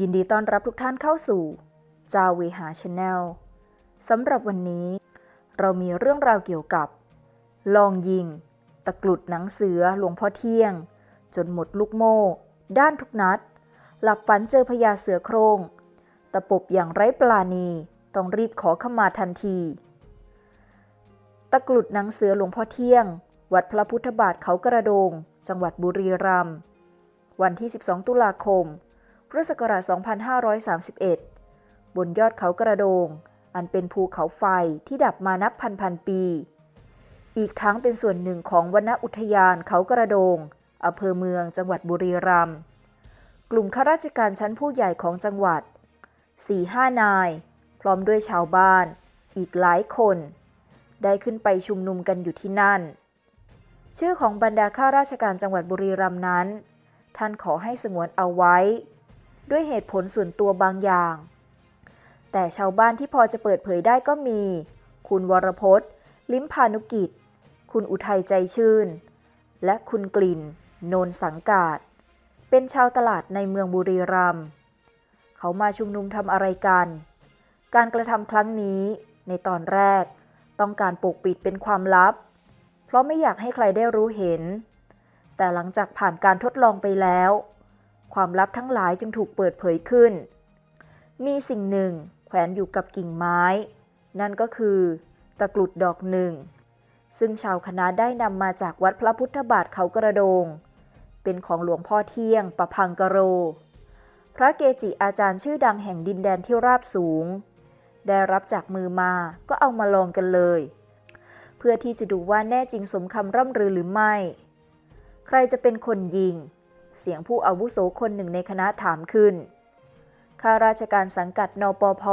ยินดีต้อนรับทุกท่านเข้าสู่จาเวหาชาแนลสำหรับวันนี้ เรามีเรื่องราวเกี่ยวกับ ลองยิง ตะกรุดหนังเสือหลวงพ่อเที่ยง จนหมดลูกโม่ ด้านทุกนัด หลับฝันเจอพญาเสือโครง ตะปบอย่างไร้ปลาณีต้องรีบขอขมาทันที ตะกรุดหนังเสือหลวงพ่อเที่ยง วัดพระพุทธบาทเขากระโดง จังหวัดบุรีรัมย์วันที่ 12 ตุลาคม พุทธศักราช 2531 บนยอดเขากระโดง อันเป็นภูเขาไฟที่ดับมานับพันพันปี อีกทั้งเป็นส่วนหนึ่งของวนอุทยานเขากระโดงอำเภอเมืองจังหวัดบุรีรัมย์ กลุ่มข้าราชการชั้นผู้ใหญ่ของจังหวัด 4-5 นาย พร้อมด้วยชาวบ้าน อีกหลายคน ได้ขึ้นไปชุมนุมกันอยู่ที่นั่น ชื่อของบรรดาข้าราชการจังหวัดบุรีรัมย์นั้น ท่านขอให้สงวนเอาไว้ ด้วยเหตุผลส่วนตัวบางอย่าง แต่ชาวบ้านที่พอจะเปิดเผยได้ก็มี คุณวรพจน์ ลิ้มพานุกิจ คุณอุทัยใจชื่น และคุณกลิ่น โนนสังกาดเป็นชาวตลาดในเมืองบุรีรัมย์เขามาชุมนุมทำอะไรกัน การกระทำครั้งนี้ในตอนแรกต้องการปกปิดเป็นความลับ เพราะไม่อยากให้ใครได้รู้เห็น แต่หลังจากผ่านการทดลองไปแล้ว ความลับทั้งหลายจึงถูกเปิดเผยขึ้น มีสิ่งหนึ่งแขวนอยู่กับกิ่งไม้ นั่นก็คือ ตะกรุดดอกหนึ่ง ซึ่งชาวคณะได้นำมาจากวัดพระพุทธบาทเขากระโดง เป็นของหลวงพ่อเที่ยงประพังกะโร พระเกจิอาจารย์ชื่อดังแห่งดินแดนที่ราบสูง ได้รับจากมือมาก็เอามาลองกันเลย เพื่อที่จะดูว่าแน่จริงสมคำร่ำรือหรือไม่ ใครจะเป็นคนยิง เสียงผู้อาวุโสคนหนึ่งในคณะถามขึ้น ข้าราชการสังกัดนปพ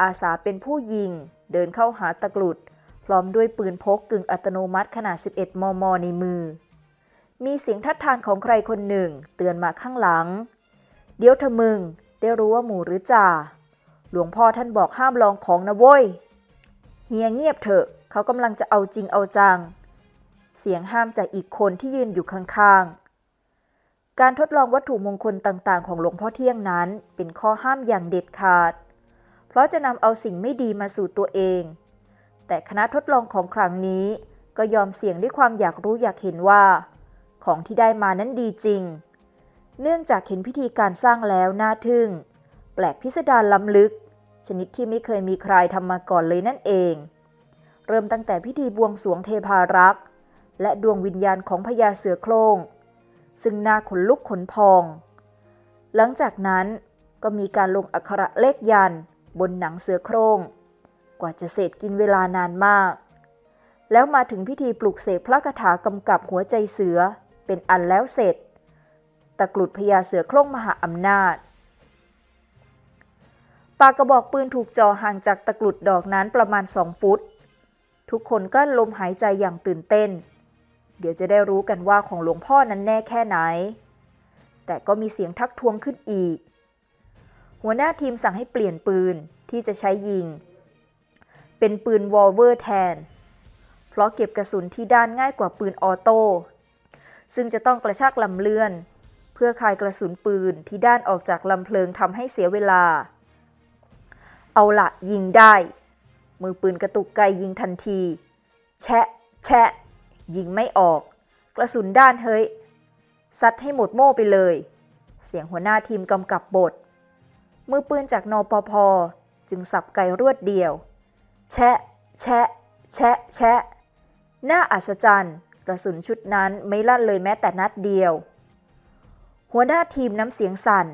อาสาเป็นผู้ยิง เดินเข้าหาตะกรุด พร้อมด้วยปืนพกกึ่งอัตโนมัติขนาด 11 มม ในมือ มีเสียงทัดทานของใครคนหนึ่ง เตือนมาข้างหลัง เดี๋ยวเธอมึง ได้รู้ว่าหมู่หรือจ่า หลวงพ่อท่านบอกห้ามลองของนะเว้ย เฮียเงียบเถอะ เขากำลังจะเอาจริงเอาจัง เสียงห้ามจากอีกคนที่ยืนอยู่ข้างๆ การทดลองวัตถุมงคลต่างๆ ของหลวงพ่อเที่ยงนั้น เป็นข้อห้ามอย่างเด็ดขาด เพราะจะนำเอาสิ่งไม่ดีมาสู่ตัวเอง แต่คณะทดลองของครั้งนี้ก็ยอมเสี่ยงด้วยความอยากรู้อยากเห็นว่า ของที่ได้มานั้นดีจริง เนื่องจากเห็นพิธีการสร้างแล้วน่าทึ่ง แปลกพิสดารล้ำลึก ชนิดที่ไม่เคยมีใครทำมาก่อนเลยนั่นเอง เริ่มตั้งแต่พิธีบวงสรวงเทพารักษ์และดวงวิญญาณของพญาเสือโคร่ง ซึ่งน่าขนลุกขนพอง หลังจากนั้นก็มีการลงอักขระเลขยันบนหนังเสือโครง กว่าจะเสร็จกินเวลานานมาก แล้วมาถึงพิธีปลุกเสกพระคาถากำกับหัวใจเสือเป็นอันแล้วเสร็จ ตะกรุดพญาเสือโคร่งมหาอำนาจ ปากกระบอกปืนถูกจ่อห่างจากตะกรุดดอกนั้นประมาณสองฟุต ทุกคนกลั้นลมหายใจอย่างตื่นเต้น เดี๋ยวจะได้รู้กันว่าของหลวงพ่อนั้นแน่แค่ไหน แต่ก็มีเสียงทักท้วงขึ้นอีก หัวหน้าทีมสั่งให้เปลี่ยนปืนที่จะใช้ยิง เป็นปืนวอลเวอร์แทน เพราะเก็บกระสุนที่ด้านง่ายกว่าปืนออโต้ซึ่งจะต้องกระชากลำเลื่อน เพื่อคายกระสุนปืนที่ด้านออกจากลำเพลิงทำให้เสียเวลา เอาละยิงได้ มือปืนกระตุกไกยิงทันที แชะ แชะ ยิงไม่ออก กระสุนด้านเฮ้ยซัดให้หมดโม่ไปเลย เสียงหัวหน้าทีมกำกับบท มือปืนจากนปพจึงสับไกรวดเดียว แชะ แชะ แชะ แชะน่าอัศจรรย์ กระสุนชุดนั้นไม่ลั่นเลยแม้แต่นัดเดียว หัวหน้าทีมน้ำเสียงสั่น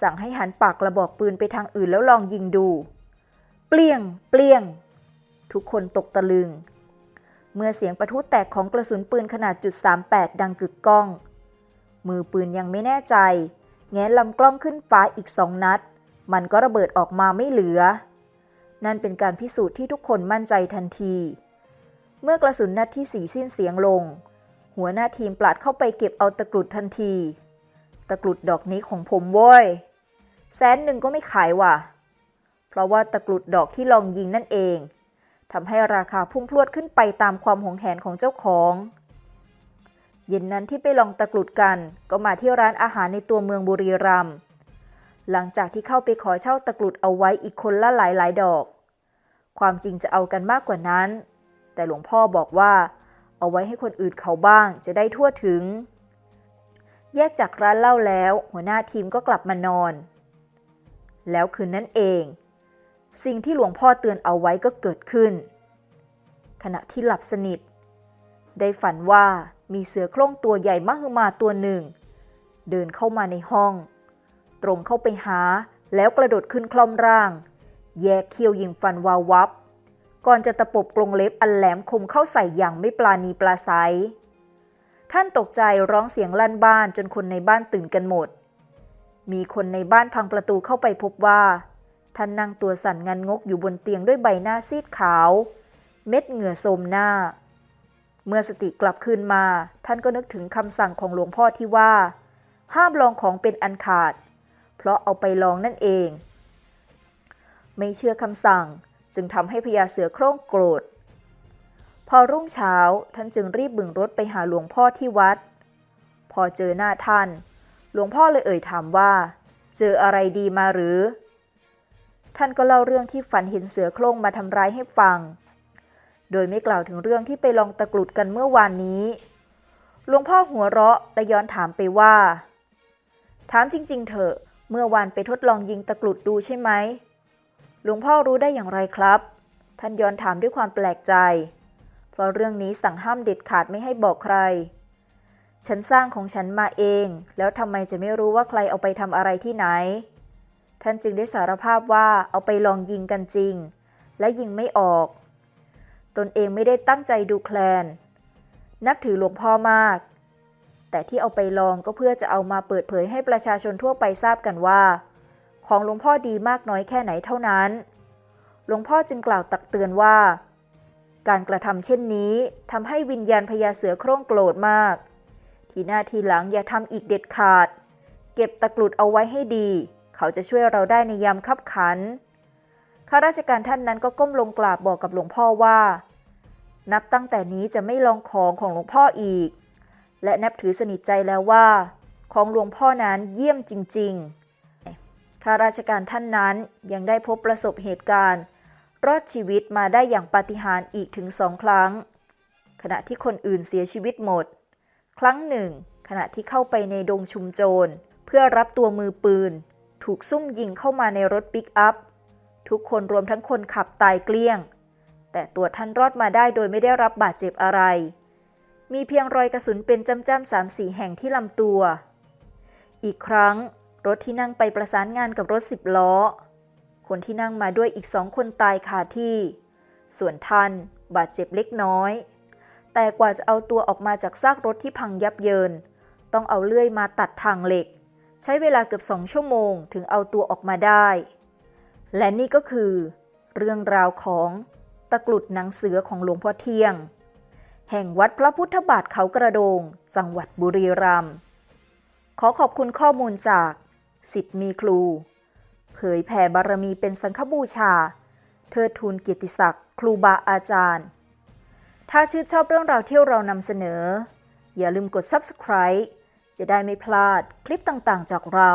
สั่งให้หันปากกระบอกปืนไปทางอื่นแล้วลองยิงดู เปลี่ยง เปลี่ยง ทุกคนตกตะลึง เมื่อเสียงประทุแตกของกระสุนปืนขนาดจุด38ดังกึกก้อง มือปืนยังไม่แน่ใจ แง้ลำกล้องขึ้นฟ้าอีกสองนัด มันก็ระเบิดออกมาไม่เหลือ นั่นเป็นการพิสูจน์ที่ทุกคนมั่นใจทันที เมื่อกระสุนนัดที่สีสิ้นเสียงลง หัวหน้าทีมปลัดเข้าไปเก็บเอาตะกรุดทันที ตะกรุดดอกนี้ของผมโว้ยแสนหนึ่งก็ไม่ขายว่ะ เพราะว่าตะกรุดดอกที่ลองยิงนั่นเอง ทำให้ราคาพุ่งพรวดขึ้นไปตามความหวงแหนของเจ้าของเย็นนั้นที่ไปลองตะกรุดกันก็มาที่ร้านอาหารในตัวเมืองบุรีรัมย์หลังจากที่เข้าไปขอเช่าตะกรุดเอาไว้อีกคนละหลายหลายดอก ความจริงจะเอากันมากกว่านั้น แต่หลวงพ่อบอกว่า เอาไว้ให้คนอื่นเขาบ้างจะได้ทั่วถึง แยกจากร้านเหล้าแล้ว หัวหน้าทีมก็กลับมานอน แล้วคืนนั้นเอง สิ่งที่หลวงพ่อเตือนเอาไว้ก็เกิดขึ้น ขณะที่หลับสนิท ได้ฝันว่ามีเสือโคร่งตัวใหญ่มหึมาตัวหนึ่ง เดินเข้ามาในห้อง ตรงเข้าไปหาแล้วกระโดดขึ้นคล่อมร่าง แยกเคี้ยวยิงฟันวาววับ ก่อนจะตะปบกรงเล็บอันแหลมคมเข้าใส่อย่างไม่ปลาณีปลาใสท่านตกใจร้องเสียงลั่นบ้านจนคนในบ้านตื่นกันหมด มีคนในบ้านพังประตูเข้าไปพบว่า ท่านนั่งตัวสั่นงันงกอยู่บนเตียงด้วยใบหน้าซีดขาว เม็ดเหงื่อโสมหน้า เมื่อสติกลับคืนมา ท่านก็นึกถึงคำสั่งของหลวงพ่อที่ว่า ห้ามลองของเป็นอันขาด เพราะเอาไปลองนั่นเอง ไม่เชื่อคำสั่งจึงทำให้พญาเสือโคร่งโกรธ พอรุ่งเช้าท่านจึงรีบบึงรถไปหาหลวงพ่อที่วัด พอเจอหน้าท่าน หลวงพ่อเลยเอ่ยถามว่า เจออะไรดีมาหรือ ท่านก็เล่าเรื่องที่ฝันเห็นเสือโคร่งมาทำร้ายให้ฟัง โดยไม่กล่าวถึงเรื่องที่ไปลองตะกรุดกันเมื่อวานนี้ หลวงพ่อหัวเราะและย้อนถามไปว่า ถามจริง ๆ เถอะ เมื่อวานไปทดลองยิงตะกรุดดูใช่ไหม หลวงพ่อรู้ได้อย่างไรครับ ท่านย้อนถามด้วยความแปลกใจ เพราะเรื่องนี้สั่งห้ามเด็ดขาดไม่ให้บอกใคร ฉันสร้างของฉันมาเอง แล้วทำไมจะไม่รู้ว่าใครเอาไปทำอะไรที่ไหน ท่านจึงได้สารภาพว่าเอาไปลองยิงกันจริง และยิงไม่ออก ตนเองไม่ได้ตั้งใจดูแคลน นับถือหลวงพ่อมาก แต่ที่เอาไปลองก็เพื่อจะเอามาเปิดเผยให้ประชาชนทั่วไปทราบกันว่า ของหลวงพ่อดีมากน้อยแค่ไหนเท่านั้น หลวงพ่อจึงกล่าวตักเตือนว่า การกระทำเช่นนี้ทำให้วิญญาณพญาเสือโคร่งโกรธมาก ทีหน้าทีหลังอย่าทำอีกเด็ดขาด เก็บตะกรุดเอาไว้ให้ดี เขาจะช่วยเราได้ในยามคับขัน ข้าราชการท่านนั้นก็ก้มลงกราบบอกกับหลวงพ่อว่า นับตั้งแต่นี้จะไม่ลองของของหลวงพ่ออีก และนับถือสนิทใจแล้วว่า ของหลวงพ่อนั้นเยี่ยมจริง ๆ ข้าราชการท่านนั้นยังได้พบประสบเหตุการณ์ รอดชีวิตมาได้อย่างปาฏิหาริย์อีกถึงสองครั้ง ขณะที่คนอื่นเสียชีวิตหมด ครั้งหนึ่ง ขณะที่เข้าไปในดงชุมโจรเพื่อรับตัวมือปืน ถูกซุ่มยิงเข้ามาในรถปิกอัพ ทุกคนรวมทั้งคนขับตายเกลี้ยง แต่ตัวท่านรอดมาได้โดยไม่ได้รับบาดเจ็บอะไร มีเพียงรอยกระสุนเป็นจ้ำๆสามสี่แห่งที่ลำตัว อีกครั้ง รถที่นั่งไปประสานงานกับรถสิบล้อ คนที่นั่งมาด้วยอีกสองคนตายคาที่ ส่วนท่านบาดเจ็บเล็กน้อย แต่กว่าจะเอาตัวออกมาจากซากรถที่พังยับเยิน ต้องเอาเลื่อยมาตัดทางเหล็ก ใช้เวลาเกือบสองชั่วโมงถึงเอาตัวออกมาได้ และนี่ก็คือ เรื่องราวของตะกรุดหนังเสือของหลวงพ่อเที่ยง แห่งวัดพระพุทธบาทเขากระโดง จังหวัดบุรีรัมย์ขอขอบคุณข้อมูลจากสิทธิ์มีครู เผยแผ่บารมีเป็นสังฆบูชา เทิดทูนเกียรติศักดิ์ครูบาอาจารย์ ถ้าชื่นชอบเรื่องราวที่เรานำเสนอ อย่าลืมกด subscribe จะได้ไม่พลาดคลิปต่างๆจากเรา